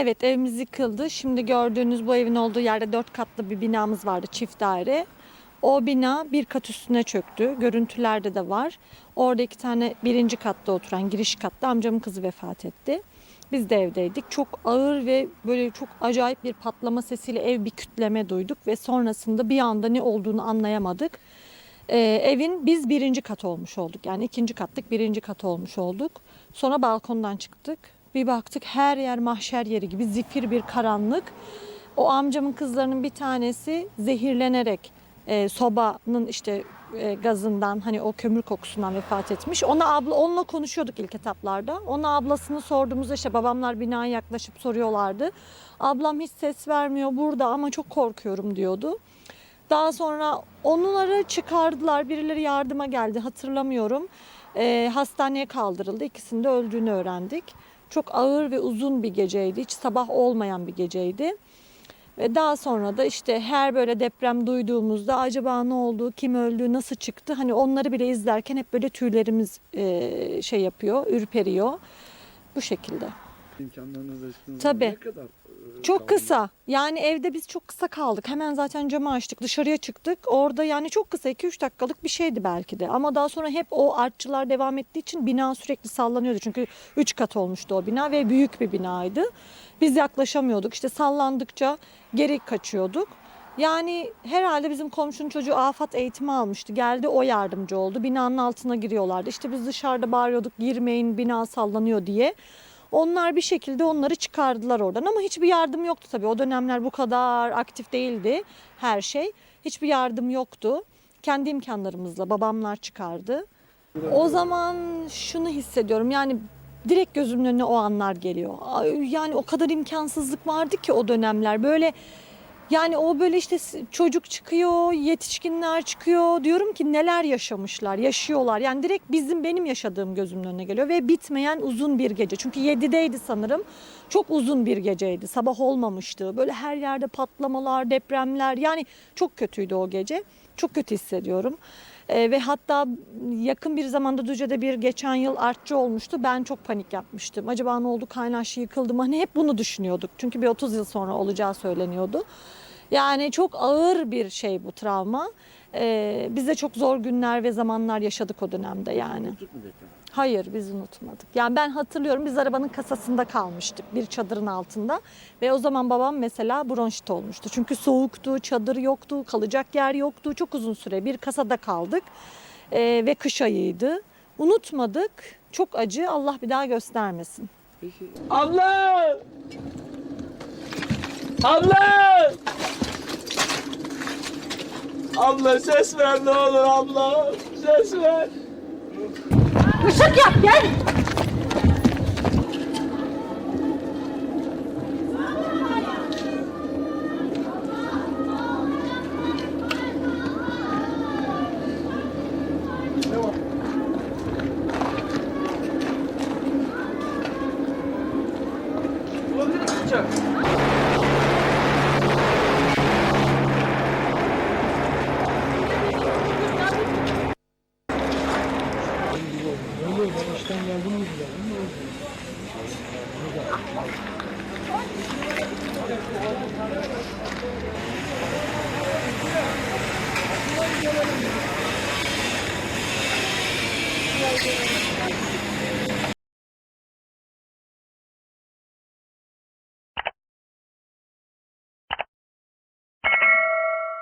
Evet evimiz yıkıldı. Şimdi gördüğünüz bu evin olduğu yerde dört katlı bir binamız vardı çift daire. O bina bir kat üstüne çöktü. Görüntülerde de var. Orada iki tane birinci katta oturan giriş katta amcamın kızı vefat etti. Biz de evdeydik. Çok ağır ve böyle çok acayip bir patlama sesiyle ev bir kütleme duyduk ve sonrasında bir anda ne olduğunu anlayamadık. Ee, evin biz birinci kat olmuş olduk. Yani ikinci kattık birinci kat olmuş olduk. Sonra balkondan çıktık. Bir baktık her yer mahşer yeri gibi zifir bir karanlık. O amcamın kızlarının bir tanesi zehirlenerek e, sobanın işte e, gazından hani o kömür kokusundan vefat etmiş. Ona abla onunla konuşuyorduk ilk etaplarda. Ona ablasını sorduğumuzda işte babamlar binaya yaklaşıp soruyorlardı. Ablam hiç ses vermiyor burada ama çok korkuyorum diyordu. Daha sonra onları çıkardılar. Birileri yardıma geldi hatırlamıyorum. Ee, hastaneye kaldırıldı. İkisinin de öldüğünü öğrendik. Çok ağır ve uzun bir geceydi. Hiç sabah olmayan bir geceydi. Ve daha sonra da işte her böyle deprem duyduğumuzda acaba ne oldu, kim öldü, nasıl çıktı? Hani onları bile izlerken hep böyle tüylerimiz şey yapıyor, ürperiyor. Bu şekilde. İmkanlarınız açtığınız Tabii. ne kadar e, Çok kaldınız? kısa. Yani evde biz çok kısa kaldık. Hemen zaten camı açtık, dışarıya çıktık. Orada yani çok kısa 2-3 dakikalık bir şeydi belki de. Ama daha sonra hep o artçılar devam ettiği için bina sürekli sallanıyordu. Çünkü 3 kat olmuştu o bina ve büyük bir binaydı. Biz yaklaşamıyorduk. İşte sallandıkça geri kaçıyorduk. Yani herhalde bizim komşunun çocuğu afat eğitimi almıştı. Geldi o yardımcı oldu. Binanın altına giriyorlardı. İşte biz dışarıda bağırıyorduk girmeyin bina sallanıyor diye. Onlar bir şekilde onları çıkardılar oradan ama hiçbir yardım yoktu tabii. O dönemler bu kadar aktif değildi her şey. Hiçbir yardım yoktu. Kendi imkanlarımızla babamlar çıkardı. O zaman şunu hissediyorum yani direkt gözümün önüne o anlar geliyor. Yani o kadar imkansızlık vardı ki o dönemler böyle yani o böyle işte çocuk çıkıyor, yetişkinler çıkıyor. Diyorum ki neler yaşamışlar, yaşıyorlar. Yani direkt bizim benim yaşadığım gözümün önüne geliyor ve bitmeyen uzun bir gece. Çünkü 7'deydi sanırım. Çok uzun bir geceydi. Sabah olmamıştı. Böyle her yerde patlamalar, depremler. Yani çok kötüydü o gece. Çok kötü hissediyorum. Ee, ve hatta yakın bir zamanda Düzce'de bir geçen yıl artçı olmuştu. Ben çok panik yapmıştım. Acaba ne oldu kaynaşı yıkıldı mı? Hani hep bunu düşünüyorduk. Çünkü bir 30 yıl sonra olacağı söyleniyordu. Yani çok ağır bir şey bu travma. Ee, biz de çok zor günler ve zamanlar yaşadık o dönemde yani. Hayır biz unutmadık. Yani ben hatırlıyorum biz arabanın kasasında kalmıştık bir çadırın altında. Ve o zaman babam mesela bronşit olmuştu. Çünkü soğuktu, çadır yoktu, kalacak yer yoktu. Çok uzun süre bir kasada kaldık. Ee, ve kış ayıydı. Unutmadık. Çok acı. Allah bir daha göstermesin. Abla! Abla! Abla ses ver ne olur abla. Ses ver. Işık yap gel. Olabilir. yani bunu güzel, bunu güzel.